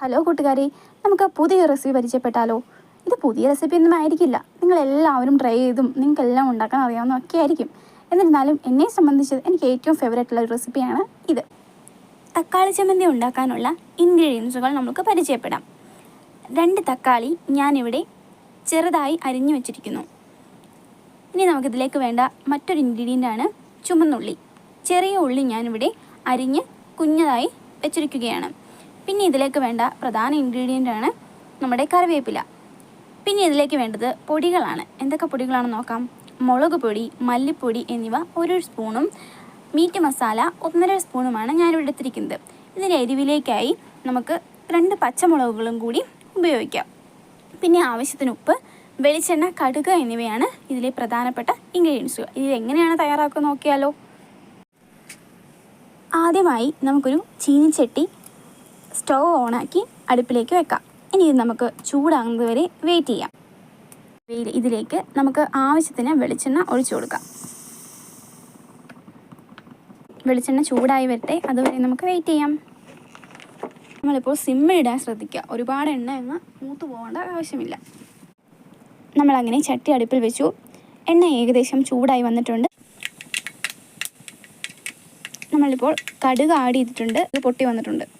Hello കൂട്ടുകാരെ നമുക്ക് പുതിയ റെസിപ്പി പരിചയപ്പെട്ടാലോ? ഇത് പുതിയ റെസിപ്പി ഒന്നും ആയിരിക്കില്ല. നിങ്ങൾ എല്ലാവരും ട്രൈ ചെയ്തും നിങ്ങൾക്കെല്ലാം ഉണ്ടാക്കാൻ അറിയാവുന്നതൊക്കെ ആയിരിക്കും. എന്നിരുന്നാലും എന്നെ സംബന്ധിച്ച് എനിക്ക് ഏറ്റവും ഫേവറേറ്റ് ഉള്ള റെസിപ്പിയാണ് ഇത്. തക്കാളി ചമ്മന്തി ഉണ്ടാക്കാനുള്ള ഇൻഗ്രീഡിയൻസുകൾ നമുക്ക് പരിചയപ്പെടാം. രണ്ട് തക്കാളി ഞാനിവിടെ ചെറുതായി അരിഞ്ഞു വെച്ചിരിക്കുന്നു. ഇനി നമുക്കിതിലേക്ക് വേണ്ട മറ്റൊരു ഇൻഗ്രീഡിയന്റ് ആണ് ചുമന്നുള്ളി. ചെറിയ ഉള്ളി ഞാനിവിടെ അരിഞ്ഞ് കുഞ്ഞതായി വെച്ചിരിക്കുകയാണ്. പിന്നെ ഇതിലേക്ക് വേണ്ട പ്രധാന ഇൻഗ്രീഡിയന്റ് ആണ് നമ്മുടെ കറിവേപ്പില. പിന്നെ ഇതിലേക്ക് വേണ്ടത് പൊടികളാണ്. എന്തൊക്കെ പൊടികളാണെന്ന് നോക്കാം. മുളക് പൊടി മല്ലിപ്പൊടി എന്നിവ ഒരു സ്പൂണും മീറ്റ് മസാല ഒന്നര സ്പൂണുമാണ് ഞാനിവിടെ എടുത്തിരിക്കുന്നത് ഇതിന്റെ എരിവിലേക്കായി നമുക്ക് രണ്ട് പച്ചമുളകുകളും കൂടി ഉപയോഗിക്കാം. പിന്നെ ആവശ്യത്തിന് ഉപ്പ് വെളിച്ചെണ്ണ കടുക് എന്നിവയാണ് ഇതിലെ പ്രധാനപ്പെട്ട ഇൻഗ്രീഡിയൻസുകൾ ഇത് എങ്ങനെയാണ് തയ്യാറാക്കുക നോക്കിയാലോ. ആദ്യമായി നമുക്കൊരു ചീനിച്ചട്ടി സ്റ്റൗ ഓണാക്കി അടുപ്പിലേക്ക് വെക്കാം. ഇനി ഇത് നമുക്ക് ചൂടാകുന്നത് വരെ വെയിറ്റ് ചെയ്യാം. ഇതിലേക്ക് നമുക്ക് ആവശ്യത്തിന് വെളിച്ചെണ്ണ ഒഴിച്ചു കൊടുക്കാം. വെളിച്ചെണ്ണ ചൂടായി വരട്ടെ അതുവരെ നമുക്ക് വെയിറ്റ് ചെയ്യാം. നമ്മളിപ്പോൾ സിമ്മിടാൻ ശ്രദ്ധിക്കുക. ഒരുപാട് എണ്ണ എന്ന് മൂത്ത് പോകേണ്ട ആവശ്യമില്ല. നമ്മളങ്ങനെ ചട്ടി അടുപ്പിൽ വെച്ചു. എണ്ണ ഏകദേശം ചൂടായി വന്നിട്ടുണ്ട്. നമ്മളിപ്പോൾ കടുക് ആഡ് ചെയ്തിട്ടുണ്ട്. അത് പൊട്ടി വന്നിട്ടുണ്ട്.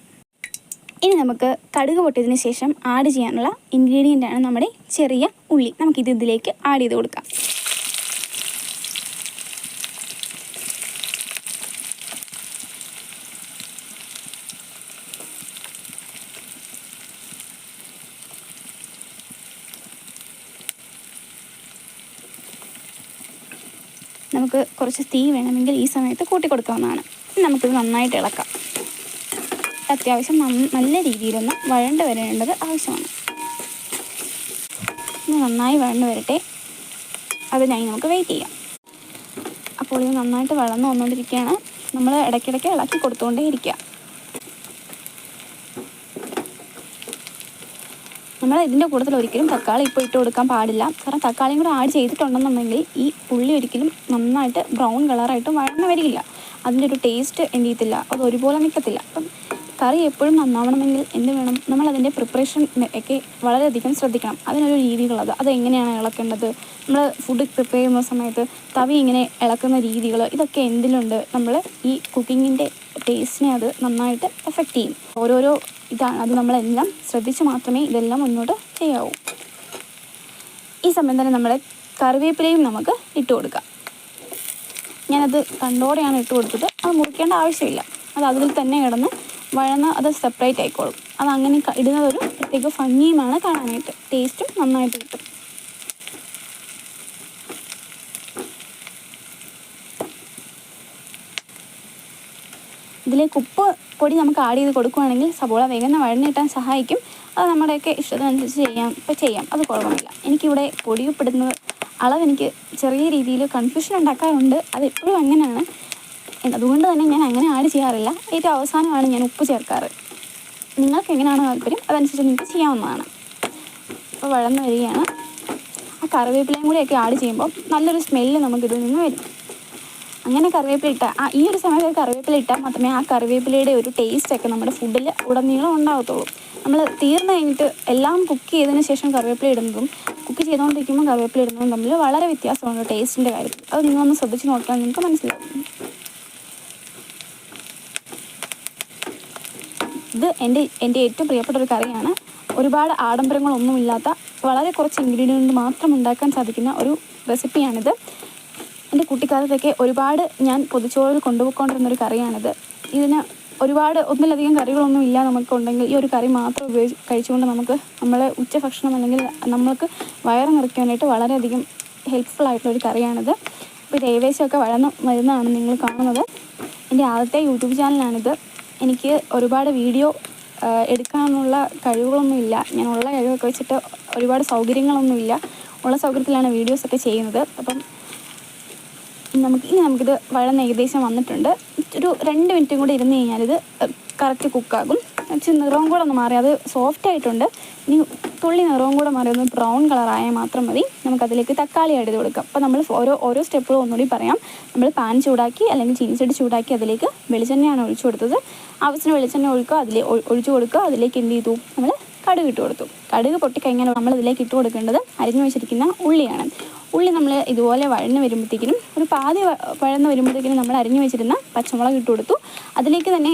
ഇനി നമുക്ക് കടുക് പൊട്ടിയതിന് ശേഷം ആഡ് ചെയ്യാനുള്ള ഇൻഗ്രീഡിയന്റ് ആണ് നമ്മുടെ ചെറിയ ഉള്ളി. നമുക്കിത് ഇതിലേക്ക് ആഡ് ചെയ്ത് കൊടുക്കാം. നമുക്ക് കുറച്ച് തീ വേണമെങ്കിൽ ഈ സമയത്ത് കൂട്ടി കൊടുക്കാവുന്നതാണ്. ഇനി നമുക്കിത് നന്നായിട്ട് ഇളക്കാം. അത്യാവശ്യം നല്ല രീതിയിലൊന്ന് വഴണ്ട് വരേണ്ടത് ആവശ്യമാണ്. ഇത് നന്നായി വഴണ്ട് വരട്ടെ. അതിനായി നമുക്ക് വെയിറ്റ് ചെയ്യാം. അപ്പോൾ ഇത് നന്നായിട്ട് വളർന്നു വന്നുകൊണ്ടിരിക്കുകയാണ് നമ്മൾ ഇടയ്ക്കിടയ്ക്ക് ഇളക്കി കൊടുത്തുകൊണ്ടേ ഇരിക്കുക നമ്മൾ ഇതിന്റെ കൂടുതൽ ഒരിക്കലും തക്കാളി ഇപ്പോൾ ഇട്ട് കൊടുക്കാൻ പാടില്ല. കാരണം തക്കാളിയും കൂടെ ആഡ് ചെയ്തിട്ടുണ്ടെന്നുണ്ടെങ്കിൽ ഈ ഉള്ളി ഒരിക്കലും നന്നായിട്ട് ബ്രൗൺ കളറായിട്ട് വഴന്ന് വരികയില്ല അതിന്റെ ഒരു ടേസ്റ്റ് എന്ത് ചെയ്യത്തില്ല. അത് ഒരുപോലെ നിൽക്കത്തില്ല അപ്പം കറി എപ്പോഴും നന്നാവണമെങ്കിൽ എന്ത് വേണം? നമ്മൾ അതിന്റെ പ്രിപ്പറേഷൻ ഒക്കെ വളരെയധികം ശ്രദ്ധിക്കണം. അതിനൊരു രീതികളത്. അത് എങ്ങനെയാണ് ഇളക്കേണ്ടത്? നമ്മൾ ഫുഡ് പ്രിപ്പയർ ചെയ്യുന്ന സമയത്ത് തവി ഇങ്ങനെ ഇളക്കുന്ന രീതികൾ ഇതൊക്കെ എന്തിലുണ്ട്? നമ്മൾ ഈ കുക്കിങ്ങിന്റെ ടേസ്റ്റിനെ അത് നന്നായിട്ട് എഫക്റ്റ് ചെയ്യും. ഓരോരോ ഇതാണ്. അത് നമ്മളെല്ലാം ശ്രദ്ധിച്ച് മാത്രമേ ഇതെല്ലാം മുന്നോട്ട് ചെയ്യാവൂ. ഈ സമയം തന്നെ നമ്മൾ കറിവേപ്പിലയും നമുക്ക് ഇട്ട് കൊടുക്കാം. ഞാനത് കണ്ടോടെയാണ് ഇട്ട് കൊടുത്തത് അത് മുറിക്കേണ്ട ആവശ്യമില്ല. അത് അതിൽ തന്നെ കിടന്ന് വഴന്ന് അത് സെപ്പറേറ്റ് ആയിക്കോളും. അത് അങ്ങനെ ഇടുന്നത് പ്രത്യേക ഭംഗിയുമാണ് കാണാനായിട്ട്. ടേസ്റ്റും നന്നായിട്ട് കിട്ടും. ഇതിലേക്ക് ഉപ്പ് പൊടി നമുക്ക് ആഡ് ചെയ്ത് കൊടുക്കുകയാണെങ്കിൽ സബോള വേഗം വഴന്ന് കിട്ടാൻ സഹായിക്കും. അത് നമ്മുടെയൊക്കെ ഇഷ്ടത്തിനനുസരിച്ച് ചെയ്യാം. ഇപ്പോൾ ചെയ്യാം. അത് കുഴപ്പമില്ല എനിക്കിവിടെ പൊടി ഉപ്പിടുന്നത് അളവ് എനിക്ക് ചെറിയ രീതിയിൽ കൺഫ്യൂഷൻ ഉണ്ടാക്കാറുണ്ട്. അത് എപ്പോഴും അങ്ങനെയാണ്. അതുകൊണ്ട് തന്നെ ഞാൻ അങ്ങനെ ആഡ് ചെയ്യാറില്ല. ഏറ്റവും അവസാനമാണ് ഞാൻ ഉപ്പ് ചേർക്കാറ്. നിങ്ങൾക്ക് എങ്ങനെയാണ് താല്പര്യം? അതനുസരിച്ച് നിങ്ങൾക്ക് ചെയ്യാവുന്നതാണ്. അപ്പോൾ വഴന്ന് വരികയാണ്. ആ കറിവേപ്പിലയും കൂടെയൊക്കെ ആഡ് ചെയ്യുമ്പോൾ നല്ലൊരു സ്മെല്ല് നമുക്കിതിൽ നിന്ന് വരും. അങ്ങനെ കറിവേപ്പില ഇട്ടാൽ ആ ഈ ഒരു സമയത്ത് കറിവേപ്പില ഇട്ടാൽ മാത്രമേ ആ കറിവേപ്പിലയുടെ ഒരു ടേസ്റ്റ് ഒക്കെ നമ്മുടെ ഫുഡിൽ ഉടനീളം ഉണ്ടാകത്തുള്ളൂ നമ്മൾ തീർന്നു കഴിഞ്ഞിട്ട് എല്ലാം കുക്ക് ചെയ്തതിന് ശേഷം കറിവേപ്പില ഇടുന്നതും കുക്ക് ചെയ്തുകൊണ്ടിരിക്കുമ്പോൾ കറിവേപ്പില ഇടുന്നതും തമ്മിൽ വളരെ വ്യത്യാസമാണ് ടേസ്റ്റിന്റെ കാര്യത്തിൽ. അത് നിങ്ങളൊന്ന് ശ്രദ്ധിച്ച് നോക്കിയാൽ നിങ്ങൾക്ക് മനസ്സിലാവും. ഇത് എന്റെ എന്റെ ഏറ്റവും പ്രിയപ്പെട്ട ഒരു കറിയാണ്. ഒരുപാട് ആഡംബരങ്ങളൊന്നുമില്ലാത്ത വളരെ കുറച്ച് ഇൻഗ്രീഡിയന്റ് മാത്രം ഉണ്ടാക്കാൻ സാധിക്കുന്ന ഒരു റെസിപ്പിയാണിത് എന്റെ കുട്ടിക്കാലത്തൊക്കെ ഒരുപാട് ഞാൻ പൊതിച്ചോറിൽ കൊണ്ടുപോയിക്കൊണ്ടിരുന്ന ഒരു കറിയാണിത്. ഇതിന് ഒരുപാട് ഒന്നിലധികം കറികളൊന്നും ഇല്ല നമുക്കുണ്ടെങ്കിൽ ഈ ഒരു കറി മാത്രം ഉപയോഗിച്ച് കഴിച്ചുകൊണ്ട് നമുക്ക് നമ്മളെ ഉച്ചഭക്ഷണം അല്ലെങ്കിൽ നമ്മൾക്ക് വയറ് നിറയ്ക്കാനായിട്ട് വളരെയധികം ഹെൽപ്ഫുൾ ആയിട്ടുള്ള ഒരു കറിയാണിത്. അപ്പോൾ ഇത് ഏകദേശമൊക്കെ വളർന്ന് വരുന്നതാണ് നിങ്ങൾ കാണുന്നത്. എന്റെ ആദ്യത്തെ യൂട്യൂബ് ചാനലാണിത് എനിക്ക് ഒരുപാട് വീഡിയോ എടുക്കാനുള്ള കഴിവുകളൊന്നുമില്ല. ഞാൻ ഉള്ള കഴിവൊക്കെ വെച്ചിട്ട് ഒരുപാട് സൗകര്യങ്ങളൊന്നുമില്ല. ഉള്ള സൗകര്യത്തിലാണ് വീഡിയോസൊക്കെ ചെയ്യുന്നത്. അപ്പം നമുക്ക് ഇനി നമുക്കിത് വഴന്ന് ഏകദേശം വന്നിട്ടുണ്ട്. ഒരു രണ്ട് മിനിറ്റും കൂടി ഇരുന്ന് കഴിഞ്ഞാൽ ഇത് കറക്റ്റ് കുക്കാകും ഇച്ചിരി നിറവും കൂടെ ഒന്ന് മാറി. അത് സോഫ്റ്റ് ആയിട്ടുണ്ട്. ഇനി തുള്ളി നിറവും കൂടെ മാറി. ഒന്ന് ബ്രൗൺ കളറായാൽ മാത്രം മതി. നമുക്കതിലേക്ക് തക്കാളി ആഡ് ചെയ്ത് കൊടുക്കാം. അപ്പോൾ നമ്മൾ ഓരോ ഓരോ സ്റ്റെപ്പുകളും ഒന്നുകൂടി പറയാം. നമ്മൾ പാൻ ചൂടാക്കി അല്ലെങ്കിൽ ചീനിച്ചെടി ചൂടാക്കി അതിലേക്ക് വെളിച്ചെണ്ണയാണ് ഒഴിച്ചു കൊടുത്തത്. ആവശ്യത്തിന് വെളിച്ചെണ്ണ ഒഴിക്കുക. അതിൽ ഒഴിച്ചു കൊടുക്കുക. അതിലേക്ക് എന്ത് ചെയ്തു? നമ്മൾ കടുക് ഇട്ട് കൊടുത്തു. കടുക് പൊട്ടിക്കഴിഞ്ഞാൽ നമ്മൾ ഇതിലേക്ക് ഇട്ട് കൊടുക്കേണ്ടത് അരിഞ്ഞു വെച്ചിരിക്കുന്ന ഉള്ളിയാണ്. ഉള്ളി നമ്മൾ ഇതുപോലെ വഴന്ന് വരുമ്പോഴത്തേക്കിനും ഒരു പാതി വഴന്ന് വരുമ്പോഴത്തേക്കിനും നമ്മൾ അരിഞ്ഞു വെച്ചിരുന്ന പച്ചമുളക് ഇട്ട് കൊടുത്തു. അതിലേക്ക് തന്നെ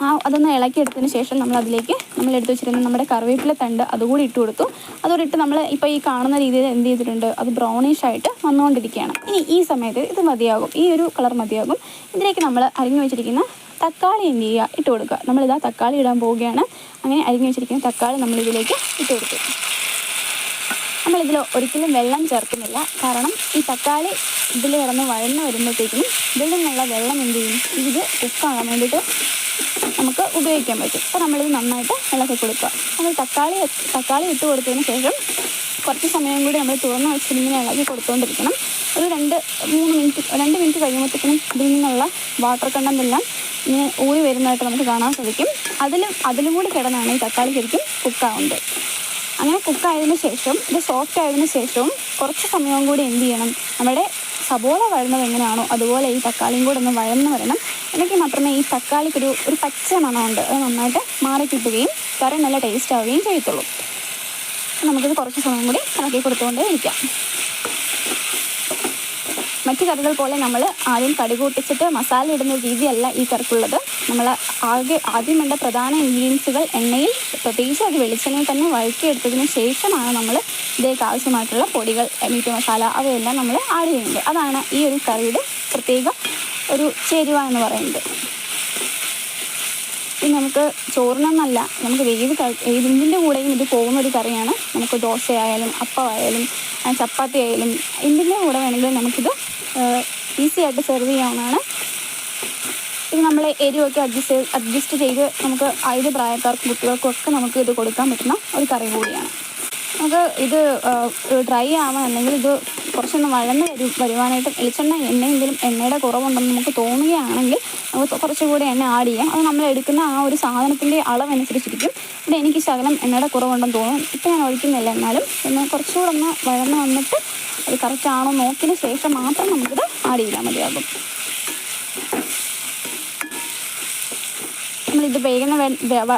ആ അതൊന്ന് ഇളക്കിയെടുത്തതിന് ശേഷം നമ്മൾ അതിലേക്ക് നമ്മൾ എടുത്തു വെച്ചിരുന്ന നമ്മുടെ കറിവേപ്പില തണ്ട് അതുകൂടി ഇട്ട് കൊടുത്തു. അതുകൂടി ഇട്ട് നമ്മൾ ഇപ്പോൾ ഈ കാണുന്ന രീതിയിൽ എന്ത് ചെയ്തിട്ടുണ്ട്? അത് ബ്രൗണിഷ് ആയിട്ട് വന്നുകൊണ്ടിരിക്കുകയാണ് ഇനി ഈ സമയത്ത് ഇത് മതിയാകും. ഈ ഒരു കളർ മതിയാകും. ഇതിലേക്ക് നമ്മൾ അരിഞ്ഞു വെച്ചിരിക്കുന്ന തക്കാളി എന്ത് ചെയ്യുക? ഇട്ട് കൊടുക്കുക. നമ്മളിതാ തക്കാളി ഇടാൻ പോവുകയാണ്. അങ്ങനെ അരിഞ്ഞു വെച്ചിരിക്കുന്ന തക്കാളി നമ്മൾ ഇതിലേക്ക് ഇട്ട് കൊടുത്തു. നമ്മളിതിൽ ഒരിക്കലും വെള്ളം ചേർക്കുന്നില്ല. കാരണം ഈ തക്കാളി ഇതിൽ കിടന്ന് വഴന്ന് വരുമ്പോഴത്തേക്കും ഇതിൽ നിന്നുള്ള വെള്ളം എന്ത് ചെയ്യും? ഇത് കുക്കാകാൻ വേണ്ടിയിട്ട് നമുക്ക് ഉപയോഗിക്കാൻ പറ്റും. അപ്പോൾ നമ്മളിത് നന്നായിട്ട് ഇളക്കി കൊടുക്കുക. നമ്മൾ തക്കാളി തക്കാളി ഇട്ട് കൊടുത്തതിന് ശേഷം കുറച്ച് സമയം കൂടി നമ്മൾ തുറന്ന് വെച്ചിങ്ങനെ ഇളക്കി കൊടുത്തുകൊണ്ടിരിക്കണം ഒരു രണ്ട് മൂന്ന് മിനിറ്റ് രണ്ട് മിനിറ്റ് കഴിയുമ്പോഴത്തേക്കും ഇതിൽ നിന്നുള്ള വാട്ടർ കണ്ടെന്തെല്ലാം ഇങ്ങനെ ഊറി വരുന്നതായിട്ട് നമുക്ക് കാണാൻ സാധിക്കും. അതിലും അതിലും കൂടി കിടന്നാണ് ഈ തക്കാളി ശരിക്കും കുക്കാവുന്നത്. അങ്ങനെ കുക്കായതിനു ശേഷം ഇത് സോഫ്റ്റ് ആയതിനു ശേഷവും കുറച്ച് സമയവും കൂടി എന്ത് ചെയ്യണം? നമ്മുടെ സബോള വഴന്നത് എങ്ങനെയാണോ അതുപോലെ ഈ തക്കാളിയും കൂടെ ഒന്ന് വഴന്ന് വരണം. എന്നെങ്കിൽ മാത്രമേ ഈ തക്കാളിക്കൊരു ഒരു പച്ച മണമുണ്ട്. അത് നന്നായിട്ട് മാറി കിട്ടുകയും കറി നല്ല ടേസ്റ്റ് ആവുകയും ചെയ്യത്തുള്ളൂ. നമുക്കിത് കുറച്ച് സമയം കൂടി ഇളക്കി കൊടുത്തുകൊണ്ടേ ഇരിക്കാം. മറ്റു കറികൾ പോലെ നമ്മൾ ആദ്യം കടുക് കൂട്ടിച്ചിട്ട് മസാല ഇടുന്ന രീതിയല്ല ഈ കറിക്കുള്ളത്. നമ്മൾ ആകെ ആദ്യം വേണ്ട പ്രധാന ഇൻഗ്രീഡിയൻസുകൾ എണ്ണയിൽ പ്രത്യേകിച്ച് അത് വെളിച്ചെണ്ണയിൽ തന്നെ വഴറ്റിയെടുത്തതിന് ശേഷമാണ് നമ്മൾ ഇതിലേക്ക് ആവശ്യമായിട്ടുള്ള പൊടികൾ മീറ്റ് മസാല അവയെല്ലാം നമ്മൾ ആഡ് ചെയ്യുന്നത്. അതാണ് ഈ ഒരു കറിയുടെ പ്രത്യേക ഒരു ചേരുവ എന്ന് പറയുന്നത്. ഇത് നമുക്ക് ചോറിനൊന്നല്ല നമുക്ക് ഏത് ഇതിന്റെ കൂടെയും ഇത് പോകുന്ന ഒരു കറിയാണ്. നമുക്ക് ദോശയായാലും അപ്പമായാലും ചപ്പാത്തി ആയാലും എന്തിന്റെ കൂടെ വേണമെങ്കിലും നമുക്കിത് ഈസി ആയിട്ട് സെർവ് ചെയ്യാവുന്നതാണ് ഇത് നമ്മൾ എരിവൊക്കെ അഡ്ജസ്റ്റ് അഡ്ജസ്റ്റ് ചെയ്ത് നമുക്ക് ഏത് പ്രായക്കാർക്കും കുട്ടികൾക്കും ഒക്കെ നമുക്ക് ഇത് കൊടുക്കാൻ പറ്റുന്ന ഒരു കറി കൂടിയാണ്. നമുക്ക് ഇത് ഡ്രൈ ആവാൻ അല്ലെങ്കിൽ ഇത് കുറച്ചൊന്ന് വഴന്ന് വരും വരുവാനായിട്ട് വെളിച്ചെണ്ണ എണ്ണയെങ്കിലും എണ്ണയുടെ കുറവുണ്ടെന്ന് നമുക്ക് തോന്നുകയാണെങ്കിൽ നമുക്ക് കുറച്ചുകൂടി എണ്ണ ആഡ് ചെയ്യാം. അത് നമ്മൾ എടുക്കുന്ന ആ ഒരു സാധനത്തിന്റെ അളവനുസരിച്ചിരിക്കും. ഇവിടെ എനിക്ക് ശകലം എണ്ണയുടെ കുറവുണ്ടെന്ന് തോന്നും ഇപ്പം ഞാൻ ഒഴിക്കുന്നില്ല. എന്നാലും ഒന്ന് കുറച്ചുകൂടെ ഒന്ന് വഴന്ന് വന്നിട്ട് അത് കറക്റ്റ് ആണോ നോക്കിയതിന് ശേഷം മാത്രം നമുക്കിത് ആഡ് ചെയ്താൽ മതിയാകും. നമ്മളിത് വേഗം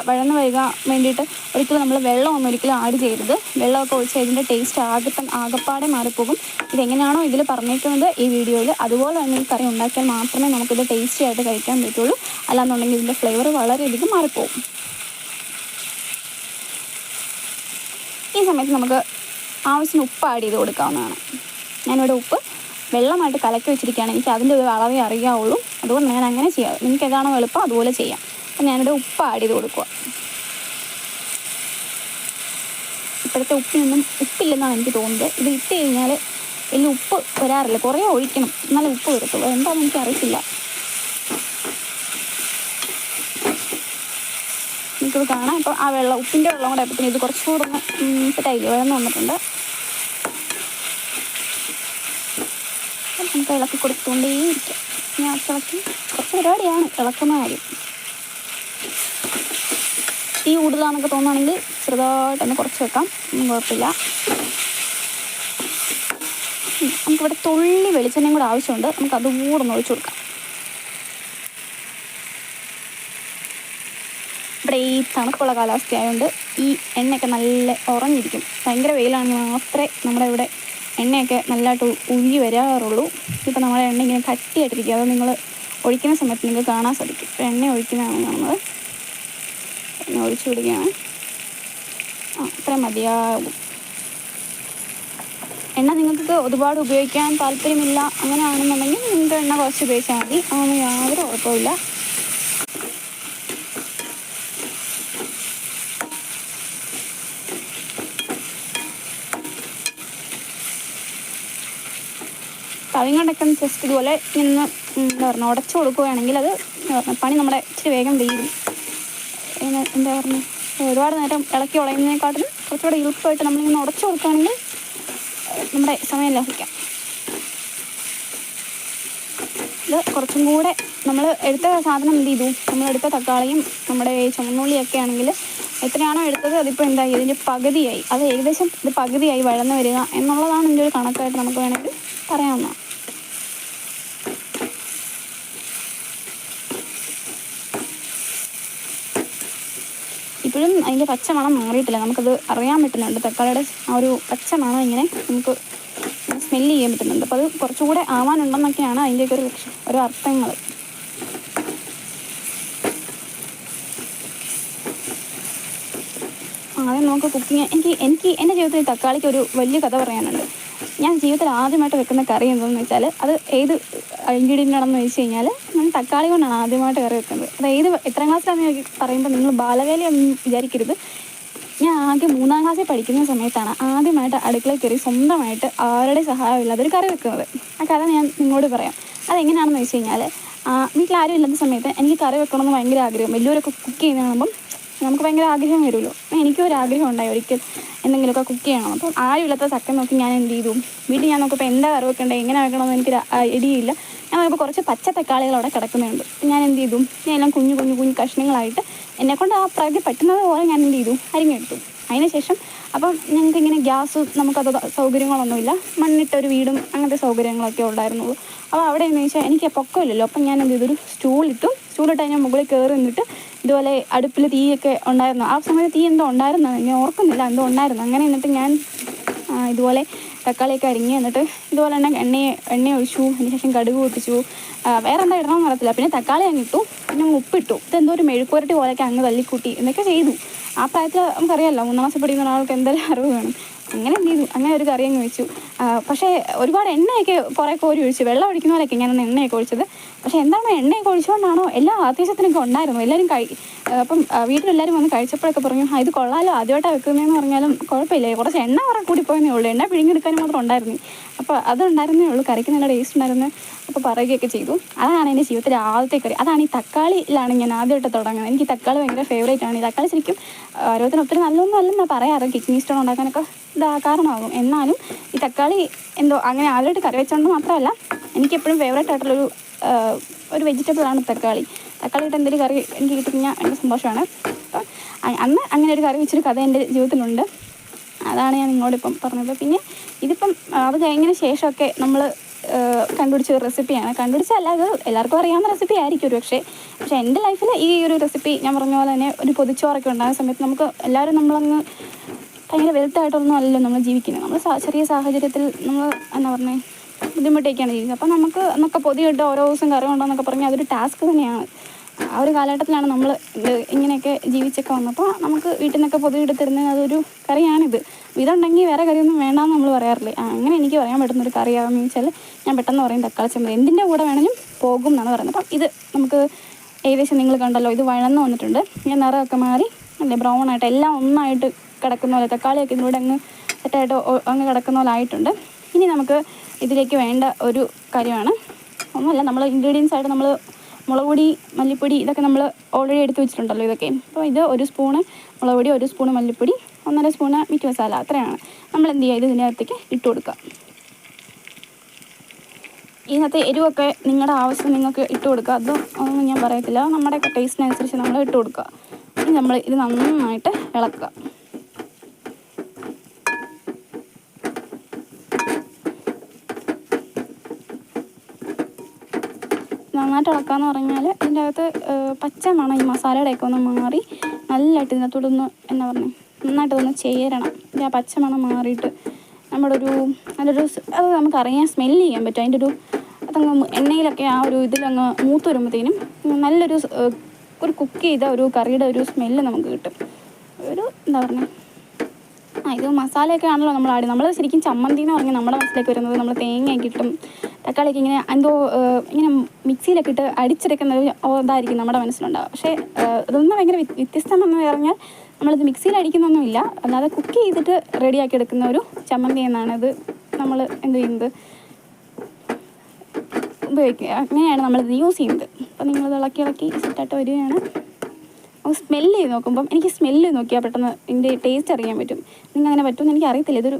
വഴന്ന് വരിക വേണ്ടിയിട്ട് ഒരിക്കലും നമ്മൾ വെള്ളമൊന്നും ഒരിക്കലും ആഡ് ചെയ്യരുത്. വെള്ളമൊക്കെ ഒഴിച്ച് ഇതിന്റെ ടേസ്റ്റ് ആകെ ആകപ്പാടെ മാറിപ്പോകും. ഇതെങ്ങനെയാണോ ഇതിൽ പറഞ്ഞിരിക്കുന്നത് ഈ വീഡിയോയിൽ അതുപോലെ തന്നെ ഈ കറി ഉണ്ടാക്കിയാൽ മാത്രമേ നമുക്കിത് ടേസ്റ്റി ആയിട്ട് കഴിക്കാൻ പറ്റുള്ളൂ. അല്ലാന്നുണ്ടെങ്കിൽ ഇതിന്റെ ഫ്ലേവർ വളരെയധികം മാറിപ്പോകും. ഈ സമയത്ത് നമുക്ക് ആവശ്യത്തിന് ഉപ്പ് ആഡ് ചെയ്ത് കൊടുക്കാവുന്നതാണ്. ഞാനിവിടെ ഉപ്പ് വെള്ളമായിട്ട് കലക്കി വെച്ചിരിക്കുകയാണ്. എനിക്ക് അതിന്റെ ഒരു അളവേ അറിയാവുള്ളൂ. അതുകൊണ്ട് ഞാൻ അങ്ങനെ ചെയ്യാം. ഏതാണോ എളുപ്പം അതുപോലെ ചെയ്യാം. അപ്പം ഞാനിവിടെ ഉപ്പ് ആഡ് ചെയ്ത് കൊടുക്കുക ഇപ്പോഴത്തെ ഉപ്പിനൊന്നും ഉപ്പില്ലെന്നാണ് എനിക്ക് തോന്നുന്നത്. ഇത് ഇട്ട് കഴിഞ്ഞാൽ വലിയ ഉപ്പ് വരാറില്ല. കുറേ ഒഴിക്കണം. എന്നാലേ ഉപ്പ് വരത്തുള്ളൂ. എന്താണെന്ന് എനിക്ക് അറിയില്ല എനിക്കിത് കാണാം. ഇപ്പോൾ ആ വെള്ളം ഉപ്പിന്റെ വെള്ളം കൂടെ ആയപ്പോൾ ഇത് കുറച്ചുകൂടെ ഒന്ന് സെറ്റായില്ലേ വെള്ളം വന്നിട്ടുണ്ട്. അപ്പം നമുക്ക് ഇളക്കി കൊടുത്തുകൊണ്ടേയിരിക്കാം. ഞാൻ ഇളക്കി കുറച്ച് പരിപാടിയാണ്. ഇളക്കുന്ന കാര്യം. തീ കൂടുതലാണെന്നൊക്കെ തോന്നുകയാണെങ്കിൽ ചെറുതായിട്ട് തന്നെ കുറച്ച് വെക്കാം. ഒന്നും കുഴപ്പമില്ല. നമുക്കിവിടെ തുള്ളി വെളിച്ചെണ്ണയും കൂടെ ആവശ്യമുണ്ട്. നമുക്ക് അതും കൂടെ ഒന്ന് ഒഴിച്ചു കൊടുക്കാം. ഇവിടെ ഈ തണുപ്പുള്ള കാലാവസ്ഥ ആയതുകൊണ്ട് ഈ എണ്ണയൊക്കെ നല്ല ഉറഞ്ഞിരിക്കും. ഭയങ്കര വെയിലാണെങ്കിൽ മാത്രമേ നമ്മുടെ ഇവിടെ എണ്ണയൊക്കെ നല്ലതായിട്ട് ഉരുകി വരാറുള്ളൂ. ഇപ്പം നമ്മുടെ എണ്ണ ഇങ്ങനെ കട്ടിയായിട്ടിരിക്കും. അത് നിങ്ങൾ ഒഴിക്കുന്ന സമയത്ത് നിങ്ങൾക്ക് കാണാൻ സാധിക്കും. എണ്ണ ഒഴിക്കുന്നതാണ് കാണുന്നത് എണ്ണ ഒഴിച്ചു വിടുകയാണ് ആ അത്ര മതിയാകും എണ്ണ നിങ്ങൾക്ക് ഒരുപാട് ഉപയോഗിക്കാൻ താല്പര്യമില്ല അങ്ങനെയാണെന്നുണ്ടെങ്കിൽ നിങ്ങൾക്ക് എണ്ണ കുറച്ച് ഉപയോഗിച്ചാൽ മതി. അങ്ങനെ യാതൊരു കുഴപ്പമില്ല തവിങ്ങണ്ടൊക്കെ ജസ്റ്റ് ഇതുപോലെ ഇങ്ങനെ എന്താ പറയുക ഉടച്ചു കൊടുക്കുകയാണെങ്കിൽ അത് പണി നമ്മുടെ ഇച്ചിരി വേഗം തീരും. എന്താ പറയുക ഒരുപാട് നേരം ഇളക്കി ഉളയുന്നതിനെക്കാട്ടിലും കുറച്ചുകൂടെ എളുപ്പമായിട്ട് നമ്മളിങ്ങനെ ഉടച്ചു കൊടുക്കുകയാണെങ്കിൽ നമ്മുടെ സമയം ലാഭിക്കാം. ഇത് കുറച്ചും കൂടെ നമ്മൾ എടുത്ത സാധനം എന്ത് ചെയ്തു? നമ്മളെടുത്ത തക്കാളിയും നമ്മുടെ ചുമന്നുള്ളിയൊക്കെ ആണെങ്കിൽ എത്രയാണോ എടുത്തത് അതിപ്പോൾ എന്തായി? ഇതിന്റെ പകുതിയായി. അത് ഏകദേശം ഇത് പകുതിയായി വഴന്ന് വരിക എന്നുള്ളതാണ് എന്റെ ഒരു കണക്കായിട്ട് നമുക്ക് വേണമെങ്കിൽ പറയാവുന്നതാണ്. ഇപ്പോഴും അതിന്റെ പച്ച മണം മാറിയിട്ടില്ല. നമുക്കത് അറിയാൻ പറ്റുന്നുണ്ട്. തക്കാളിയുടെ ആ ഒരു പച്ച മണം ഇങ്ങനെ നമുക്ക് സ്മെല്ല് ചെയ്യാൻ പറ്റുന്നുണ്ട്. അപ്പോൾ അത് കുറച്ചുകൂടെ ആവാനുണ്ടെന്നൊക്കെയാണ് അതിന്റെയൊക്കെ ഒരു ലക്ഷ്യം ഒരു അർത്ഥങ്ങൾ. ആദ്യം നമുക്ക് കുക്കിങ് എനിക്ക് എനിക്ക് എന്റെ ജീവിതത്തിൽ തക്കാളിക്ക് ഒരു വലിയ കഥ പറയാനുണ്ട്. ഞാൻ ജീവിതത്തിൽ ആദ്യമായിട്ട് വെക്കുന്ന കറി എന്താണെന്ന് വെച്ചാൽ അത് ഏത് ഇൻഗ്രീഡിയന്റാണെന്ന് വെച്ച് കഴിഞ്ഞാൽ ഞാൻ തക്കാളി കൊണ്ടാണ് ആദ്യമായിട്ട് കറി വെക്കുന്നത്. അത് ഏത് എത്രാം ക്ലാസ്സിലാണെന്ന് പറയുമ്പോൾ നിങ്ങൾ ബാലവേലയൊന്നും വിചാരിക്കരുത്. ഞാൻ ആദ്യം മൂന്നാം ക്ലാസ്സിൽ പഠിക്കുന്ന സമയത്താണ് ആദ്യമായിട്ട് അടുക്കളയിൽ കയറി സ്വന്തമായിട്ട് ആരുടെ സഹായം ഇല്ലാതെ ഒരു കറി വെക്കുന്നത്. ആ കഥ ഞാൻ നിങ്ങളോട് പറയാം. അതെങ്ങനെയാണെന്ന് വെച്ച് കഴിഞ്ഞാൽ വീട്ടിൽ ആരും ഇല്ലാത്ത സമയത്ത് എനിക്ക് കറി വെക്കണമെന്ന് ഭയങ്കര ആഗ്രഹം. വലിയവരൊക്കെ കുക്ക് ചെയ്യുന്ന കാണുമ്പം നമുക്ക് ഭയങ്കര ആഗ്രഹം വരുമല്ലോ. എനിക്കും ഒരു ആഗ്രഹം ഉണ്ടായി ഒരിക്കൽ എന്തെങ്കിലുമൊക്കെ കുക്ക് ചെയ്യണം. അപ്പോൾ ആരും ഇല്ലാത്ത ചക്കൻ നോക്കി ഞാൻ എന്ത് ചെയ്തു? വീട്ടിൽ ഞാൻ നോക്കുമ്പോൾ എന്താ കറി ഉണ്ട് എങ്ങനെ വെക്കണമെന്ന് എനിക്ക് ഇടിയില്ല ഞാൻ നോക്കുമ്പോൾ കുറച്ച് പച്ച തക്കാളികൾ അവിടെ കിടക്കുന്നുണ്ട്. ഞാൻ എന്ത് ചെയ്തു? ഞാൻ എല്ലാം കുഞ്ഞു കുഞ്ഞു കുഞ്ഞു കഷ്ണങ്ങളായിട്ട് എന്നെക്കൊണ്ട് ആ പ്രകൃതി പറ്റുന്നത് പോലെ ഞാൻ എന്ത് ചെയ്തു? അരിഞ്ഞെടുത്തു അതിനുശേഷം അപ്പം ഞങ്ങൾക്ക് ഇങ്ങനെ ഗ്യാസ് നമുക്കത് സൗകര്യങ്ങളൊന്നുമില്ല. മണ്ണിട്ട ഒരു വീടും അങ്ങനത്തെ സൗകര്യങ്ങളൊക്കെ ഉണ്ടായിരുന്നുള്ളൂ അപ്പോൾ അവിടെ എന്ന് വെച്ചാൽ എനിക്ക് പൊക്കമില്ലല്ലോ. അപ്പം ഞാൻ എന്ത് ചെയ്തു? ഒരു സ്റ്റൂളിട്ടു. സ്റ്റൂളിട്ട് അതിന് മുകളിൽ കയറി നിന്നിട്ട് ഇതുപോലെ അടുപ്പിൽ തീയൊക്കെ ഉണ്ടായിരുന്നു. ആ സമയത്ത് തീ എന്തോ ഉണ്ടായിരുന്നു? ഞാൻ ഓർക്കുന്നില്ല. എന്തോ ഉണ്ടായിരുന്നു. അങ്ങനെ എന്നിട്ട് ഞാൻ ഇതുപോലെ തക്കാളിയൊക്കെ അരിഞ്ഞ് എന്നിട്ട് ഇതുപോലെ തന്നെ എണ്ണ എണ്ണ ഒഴിച്ചു. അതിന് ശേഷം കടുക് പൊട്ടിച്ചു. വേറെ എന്താ ഇടണമെന്ന് അറിയത്തില്ല. പിന്നെ തക്കാളി അങ്ങ് ഇട്ടു. പിന്നെ ഉപ്പിട്ടു. ഇതെന്തോ ഒരു മെഴുക്കുരട്ടി പോലെയൊക്കെ അങ്ങ് തല്ലിക്കൂട്ടി. എന്നൊക്കെ ചെയ്തു. ആ പ്രായത്തിൽ നമുക്കറിയാമല്ലോ മൂന്നാം മാസം പഠിക്കുന്ന ഒരാൾക്ക് എന്തെല്ലാം അറിവ് വേണം. അങ്ങനെ എന്ത് ചെയ്തു അങ്ങനെ ഒരു കറിയങ്ങ് വെച്ചു. പക്ഷേ ഒരുപാട് എണ്ണയൊക്കെ കുറേ കോരി ഒഴിച്ചു. വെള്ളം ഒഴിക്കുന്ന പോലെയൊക്കെ ഞാനൊന്ന് എണ്ണയൊക്കെ ഒഴിച്ചത്. പക്ഷേ എന്താണ് എണ്ണയൊക്കെ ഒഴിച്ചുകൊണ്ടാണോ എല്ലാ അത്യാവശ്യത്തിനൊക്കെ ഉണ്ടായിരുന്നു എല്ലാവരും കഴി അപ്പം വീട്ടിലെല്ലാവരും വന്ന് കഴിച്ചപ്പോഴൊക്കെ പറഞ്ഞു ഇത് കൊള്ളാലോ. ആദ്യമായിട്ടാണ് വെക്കുന്നതെന്ന് പറഞ്ഞാലും കുഴപ്പമില്ല? കുറച്ച് എണ്ണ കുറെ കൂടിപ്പോയെന്നേ ഉള്ളൂ. എണ്ണ പിഴിഞ്ഞെടുക്കാനും മാത്രം ഉണ്ടായിരുന്നു. അപ്പോൾ അതുണ്ടായിരുന്നേ ഉള്ളൂ. കറിക്ക് നല്ല ടേസ്റ്റ് ഉണ്ടായിരുന്നു. അപ്പോൾ പറയുകയൊക്കെ ചെയ്തു. അതാണ് എന്റെ ജീവിതത്തിലെ ആദ്യത്തെ കറി. അതാണ് ഈ തക്കാളിയിലാണ് ഞാൻ ആദ്യമായിട്ട് തുടങ്ങുന്നത്. എനിക്ക് തക്കാളി ഭയങ്കര ഫേവറേറ്റ് ആണ്. ഈ തക്കാളി ശരിക്കും ഓരോരുത്തരും ഒത്തിരി നല്ലൊന്നും അല്ലെന്നാണ് പറയാറ്. കിഡ്നി സ്റ്റോൺ ഉണ്ടാക്കാനൊക്കെ ഇതാ കാരണമാകും എന്നാലും ഈ തക്കാളി എന്തോ അങ്ങനെ ആദ്യമായിട്ട് കറി വെച്ചോണ്ട് മാത്രമല്ല എനിക്കെപ്പോഴും ഫേവറേറ്റ് ആയിട്ടുള്ളൊരു ഒരു വെജിറ്റബിൾ ആണ് തക്കാളി. തക്കാളി ഇട്ട് എന്തെങ്കിലും കറി എനിക്ക് കിട്ടിക്കഴിഞ്ഞാൽ ഭയങ്കര സന്തോഷമാണ്. അപ്പം അന്ന് അങ്ങനെ ഒരു കറി വെച്ചൊരു കഥ എന്റെ ജീവിതത്തിലുണ്ട്. അതാണ് ഞാൻ നിങ്ങളോട് ഇപ്പം പറഞ്ഞത്. പിന്നെ ഇതിപ്പം അത് കഴിഞ്ഞതിന് ശേഷമൊക്കെ നമ്മൾ കണ്ടുപിടിച്ച ഒരു റെസിപ്പിയാണ് കണ്ടുപിടിച്ചല്ല അത് എല്ലാവർക്കും അറിയാവുന്ന റെസിപ്പി ആയിരിക്കും ഒരു പക്ഷേ. പക്ഷേ എന്റെ ലൈഫിൽ ഈ ഒരു റെസിപ്പി ഞാൻ പറഞ്ഞ പോലെ തന്നെ ഒരു പൊതിച്ചോറൊക്കെ ഉണ്ടാകുന്ന സമയത്ത് നമുക്ക് എല്ലാവരും നമ്മളങ്ങ് ഭയങ്കര വെൽത്തായിട്ടൊന്നും അല്ലല്ലോ നമ്മൾ ജീവിക്കുന്നത്. നമ്മൾ ചെറിയ സാഹചര്യത്തിൽ നമ്മൾ എന്താ പറഞ്ഞേ ബുദ്ധിമുട്ടൊക്കെയാണ് ജീവിക്കുന്നത്. അപ്പം നമുക്ക് എന്നൊക്കെ പൊതിയിട്ട് ഓരോ ദിവസം കറി കൊണ്ടുവന്നൊക്കെ പറഞ്ഞാൽ അതൊരു ടാസ്ക് തന്നെയാണ്. ആ ഒരു കാലഘട്ടത്തിലാണ് നമ്മൾ ഇങ്ങനെയൊക്കെ ജീവിച്ചൊക്കെ വന്നപ്പോൾ നമുക്ക് വീട്ടിൽ നിന്നൊക്കെ പൊതുവെ അതൊരു കറിയാണിത്. ഇതുണ്ടെങ്കിൽ വേറെ കറിയൊന്നും വേണ്ടാന്ന് നമ്മൾ പറയാറില്ലേ? അങ്ങനെ എനിക്ക് പറയാൻ പറ്റുന്ന ഒരു കറിയാണെന്ന് വെച്ചാൽ ഞാൻ പെട്ടെന്ന് പറയും തക്കാളി ചെമ്പ് എന്തിന്റെ കൂടെ വേണമെങ്കിലും പോകും എന്നാണ് പറയുന്നത്. അപ്പം ഇത് നമുക്ക് ഏകദേശം നിങ്ങൾ കണ്ടല്ലോ ഇത് വഴന്ന് വന്നിട്ടുണ്ട്. ഞാൻ നിറമൊക്കെ മാറി അല്ലേ ബ്രൗൺ ആയിട്ട് എല്ലാം ഒന്നായിട്ട് കിടക്കുന്ന പോലെ തക്കാളിയൊക്കെ ഇതിലൂടെ അങ്ങ് സെറ്റായിട്ട് അങ്ങ് കിടക്കുന്ന പോലെ ആയിട്ടുണ്ട്. ഇനി നമുക്ക് ഇതിലേക്ക് വേണ്ട ഒരു കാര്യമാണ്. ഒന്നുമല്ല നമ്മൾ ഇൻഗ്രീഡിയൻസ് ആയിട്ട് നമ്മൾ മുളക് പൊടി മല്ലിപ്പൊടി ഇതൊക്കെ നമ്മൾ ഓൾറെഡി എടുത്ത് വെച്ചിട്ടുണ്ടല്ലോ ഇതൊക്കെ. അപ്പോൾ ഇത് ഒരു സ്പൂണ് മുളക് പൊടി ഒരു സ്പൂണ് മല്ലിപ്പൊടി ഒന്നര സ്പൂണ് മീറ്റ് മസാല. അത്രയാണ്. നമ്മൾ എന്ത് ചെയ്യുക? ഇത് ഇതിന്റെ അകത്തേക്ക് ഇട്ട് കൊടുക്കുക. ഇതിനകത്ത് എരിവൊക്കെ നിങ്ങളുടെ ആവശ്യം നിങ്ങൾക്ക് ഇട്ട് കൊടുക്കുക. അതും ഒന്നും ഞാൻ പറയത്തില്ല. നമ്മുടെയൊക്കെ ടേസ്റ്റിനനുസരിച്ച് നമ്മൾ ഇട്ട് കൊടുക്കുക. ഇനി നമ്മൾ ഇത് നന്നായിട്ട് ഇളക്കുക. നന്നായിട്ട് ഇളക്കാന്ന് പറഞ്ഞാൽ ഇതിന്റെ അകത്ത് പച്ച മണം ഈ മസാലയുടെയൊക്കെ ഒന്ന് മാറി നല്ലതായിട്ട് ഇതിനകത്തൂടെ ഒന്ന് എന്നാ പറഞ്ഞേ നന്നായിട്ട് ഒന്ന് ചേരണം. ഇതിന്റെ ആ പച്ച മണം മാറിയിട്ട് നമ്മുടെ ഒരു നല്ലൊരു അത് നമുക്കറിയാൻ സ്മെല്ല് ചെയ്യാൻ പറ്റും. അതിന്റെ ഒരു അതങ്ങ് എണ്ണയിലൊക്കെ ആ ഒരു ഇതിലങ്ങ് മൂത്ത് വരുമ്പോഴത്തേനും നല്ലൊരു ഒരു കുക്ക് ചെയ്ത ഒരു കറിയുടെ ഒരു സ്മെല്ല് നമുക്ക് കിട്ടും. ഒരു എന്താ പറയുക ഇത് മസാലയൊക്കെ ആണല്ലോ നമ്മൾ ആടി നമ്മൾ ശരിക്കും ചമ്മന്തി എന്ന് പറഞ്ഞാൽ നമ്മുടെ മനസ്സിലേക്ക് വരുന്നത് നമ്മൾ തേങ്ങയൊക്കെ ഇട്ടും തക്കാളിയൊക്കെ ഇങ്ങനെ എന്തോ ഇങ്ങനെ മിക്സിയിലൊക്കെ ഇട്ട് അടിച്ചെടുക്കുന്ന ഒരു ഇതായിരിക്കും നമ്മുടെ മനസ്സിലുണ്ടാവുക. പക്ഷേ ഇതൊന്നും ഭയങ്കര വ്യ- വ്യത്യസ്തമെന്ന് പറഞ്ഞാൽ നമ്മളിത് മിക്സിയിൽ അടിക്കുന്നൊന്നുമില്ല. അല്ലാതെ കുക്ക് ചെയ്തിട്ട് റെഡിയാക്കി എടുക്കുന്ന ഒരു ചമ്മന്തി എന്നാണ് ഇത് നമ്മൾ എന്ത് ചെയ്യുന്നത്? ഉപയോഗിക്കുക. അങ്ങനെയാണ് നമ്മളിത് യൂസ് ചെയ്യുന്നത്. അപ്പോൾ നിങ്ങളിത് ഇളക്കി ഇളക്കി സെറ്റായിട്ട് വരികയാണ്. അപ്പോൾ സ്മെല്ല് ചെയ്ത് നോക്കുമ്പം എനിക്ക് സ്മെല്ല് നോക്കിയാൽ പെട്ടെന്ന് ഇതിന്റെ ടേസ്റ്റ് അറിയാൻ പറ്റും. നിങ്ങൾ അങ്ങനെ പറ്റുമെന്ന് എനിക്ക് അറിയത്തില്ല ഇതൊരു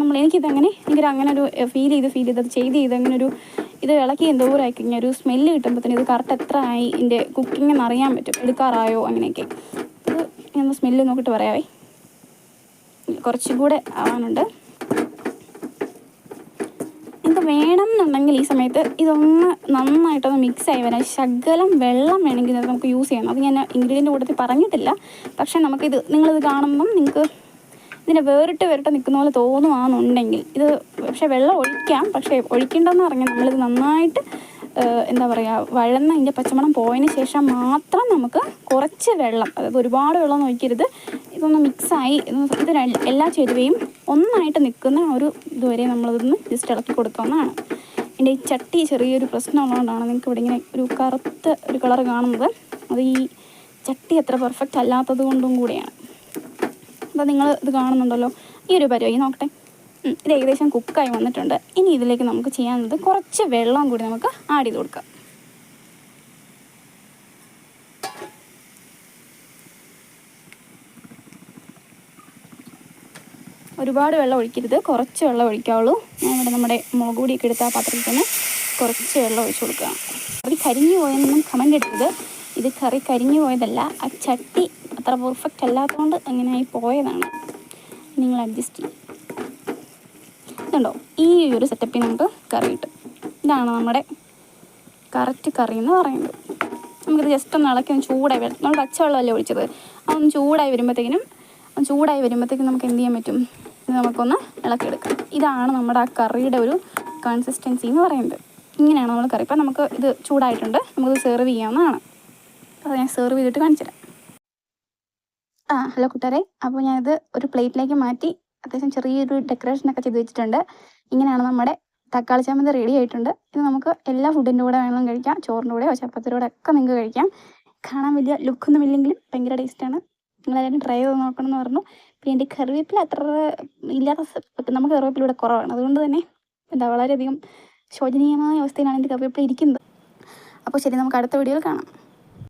നമ്മൾ എനിക്കിതങ്ങനെ എനിക്കൊരു അങ്ങനെ ഒരു ഫീൽ ചെയ്ത് ഫീൽ ചെയ്ത് അത് ചെയ്ത് ചെയ്ത് അങ്ങനെ ഒരു ഇത് ഇളക്കി എന്തോരായി കഴിഞ്ഞാൽ ഒരു സ്മെല്ല് കിട്ടുമ്പോൾ തന്നെ ഇത് കറക്റ്റ് എത്ര ആയി ഇതിന്റെ കുക്കിംഗ് എന്ന് അറിയാൻ പറ്റും. എടുക്കാറായോ അങ്ങനെയൊക്കെ. ഇത് ഞാൻ സ്മെല്ല് നോക്കിയിട്ട് പറയാവേ. കുറച്ചും കൂടെ ആവാനുണ്ട്. വേണം എന്നുണ്ടെങ്കിൽ ഈ സമയത്ത് ഇതൊന്ന് നന്നായിട്ടൊന്ന് മിക്സ് ആയി വരാൻ ശകലം വെള്ളം വേണമെങ്കിൽ നമുക്ക് യൂസ് ചെയ്യണം അത് ഞാൻ ഇൻഗ്രീഡിയന്റ് കൂട്ടത്തിൽ പറഞ്ഞിട്ടില്ല. പക്ഷേ നമുക്കിത് നിങ്ങളിത് കാണുമ്പം നിങ്ങൾക്ക് ഇതിനെ വേറിട്ട് വേറിട്ട് നിൽക്കുന്ന പോലെ തോന്നുകയാണെന്നുണ്ടെങ്കിൽ ഇത് പക്ഷേ വെള്ളം ഒഴിക്കാം. പക്ഷേ ഒഴിക്കേണ്ടതെന്ന് പറഞ്ഞാൽ നമ്മളിത് നന്നായിട്ട് എന്താ പറയുക വഴന്ന് അതിന്റെ പച്ചമണം പോയതിന് ശേഷം മാത്രം നമുക്ക് കുറച്ച് വെള്ളം അതായത് ഒരുപാട് വെള്ളം ഒഴിക്കരുത്. ഇതൊന്ന് മിക്സായി ഇത് എല്ലാ ചേരുവയും ഒന്നായിട്ട് നിൽക്കുന്ന ഒരു ഇതുവരെ നമ്മളിതൊന്ന് ജസ്റ്റ് ഇളക്കി കൊടുക്കാവുന്നതാണ്. എന്റെ ഈ ചട്ടി ചെറിയൊരു പ്രശ്നമുള്ളതുകൊണ്ടാണ് നിങ്ങൾക്ക് ഇവിടെ ഇങ്ങനെ ഒരു കറുത്ത ഒരു കളർ കാണുന്നത്. അത് ഈ ചട്ടി അത്ര പെർഫെക്റ്റ് അല്ലാത്തത് കൊണ്ടും കൂടിയാണ്. അപ്പോൾ നിങ്ങൾ ഇത് കാണുന്നുണ്ടല്ലോ. ഈ ഒരു പരിപാടി നോക്കട്ടെ. ഇത് ഏകദേശം കുക്കായി വന്നിട്ടുണ്ട്. ഇനി ഇതിലേക്ക് നമുക്ക് ചെയ്യാനുള്ളത് കുറച്ച് വെള്ളം കൂടി നമുക്ക് ആഡ് ചെയ്ത് കൊടുക്കാം. ഒരുപാട് വെള്ളം ഒഴിക്കരുത്. കുറച്ച് വെള്ളം ഒഴിക്കാവുള്ളൂ. ഞാൻ ഇവിടെ നമ്മുടെ മുളക് പൊടിയൊക്കെ എടുത്ത ആ പാത്രത്തിൽ തന്നെ കുറച്ച് വെള്ളം ഒഴിച്ചു കൊടുക്കുക. അത് കരിഞ്ഞു പോയെന്നും കമന്റ് എടുത്തത് ഇത് കറി കരിഞ്ഞു പോയതല്ല. ആ ചട്ടി അത്ര പെർഫെക്റ്റ് അല്ലാത്തതുകൊണ്ട് ആയി പോയതാണ്. നിങ്ങൾ അഡ്ജസ്റ്റ് ചെയ്യും. ഇതുണ്ടോ? ഈ ഒരു സെറ്റപ്പിൽ നമുക്ക് കറി കിട്ടും. ഇതാണ് നമ്മുടെ കറക്റ്റ് കറി എന്ന് പറയുന്നത്. നമുക്കിത് ജസ്റ്റ് ഒന്ന് ഇളക്കി ഒന്ന് ചൂടായി വരും നമ്മൾ പച്ചവെള്ളമല്ലേ ഒഴിച്ചത്? അതൊന്ന് ചൂടായി വരുമ്പോഴത്തേക്കിനും ചൂടായി വരുമ്പോഴത്തേക്കും നമുക്ക് എന്ത് ചെയ്യാൻ പറ്റും? ഇത് നമുക്കൊന്ന് ഇളക്കിയെടുക്കാം. ഇതാണ് നമ്മുടെ ആ കറിയുടെ ഒരു കൺസിസ്റ്റൻസി എന്ന് പറയുന്നത്. ഇങ്ങനെയാണ് നമ്മൾ കറി. ഇപ്പം നമുക്ക് ഇത് ചൂടായിട്ടുണ്ട്. നമുക്കിത് സെർവ് ചെയ്യാവുന്നതാണ്. അപ്പോൾ ഞാൻ സെർവ് ചെയ്തിട്ട് കാണിച്ചുതരാം ആ ഹലോ കൂട്ടുകാരെ. അപ്പോൾ ഞാനിത് ഒരു പ്ലേറ്റിലേക്ക് മാറ്റി അത്യാവശ്യം ചെറിയൊരു ഡെക്കറേഷനൊക്കെ ചെയ്ത് വെച്ചിട്ടുണ്ട്. ഇങ്ങനെയാണ് നമ്മുടെ തക്കാളി ചമ്മന്തി റെഡി ആയിട്ടുണ്ട്. ഇത് നമുക്ക് എല്ലാ ഫുഡിന്റെ കൂടെ വേണമെങ്കിലും കഴിക്കാം. ചോറിന്റെ കൂടെയോ ചപ്പത്തിലൂടെ ഒക്കെ നിങ്ങൾക്ക് കഴിക്കാം. കാണാൻ വലിയ ലുക്കൊന്നും ഇല്ലെങ്കിലും ഭയങ്കര ടേസ്റ്റാണ് നിങ്ങളെല്ലാവരും ട്രൈ ചെയ്ത് നോക്കണം എന്ന് പറഞ്ഞു. പിന്നെ എന്റെ കറിവേപ്പില അത്ര ഇല്ലാത്ത നമുക്ക് കറിവേപ്പില ഇവിടെ കുറവാണ്. അതുകൊണ്ട് തന്നെ എന്താ വളരെയധികം ശോചനീയമായ അവസ്ഥയിലാണ് എന്റെ കറിവേപ്പില ഇരിക്കുന്നത്. അപ്പോൾ ശരി നമുക്ക് അടുത്ത വീഡിയോയിൽ കാണാം.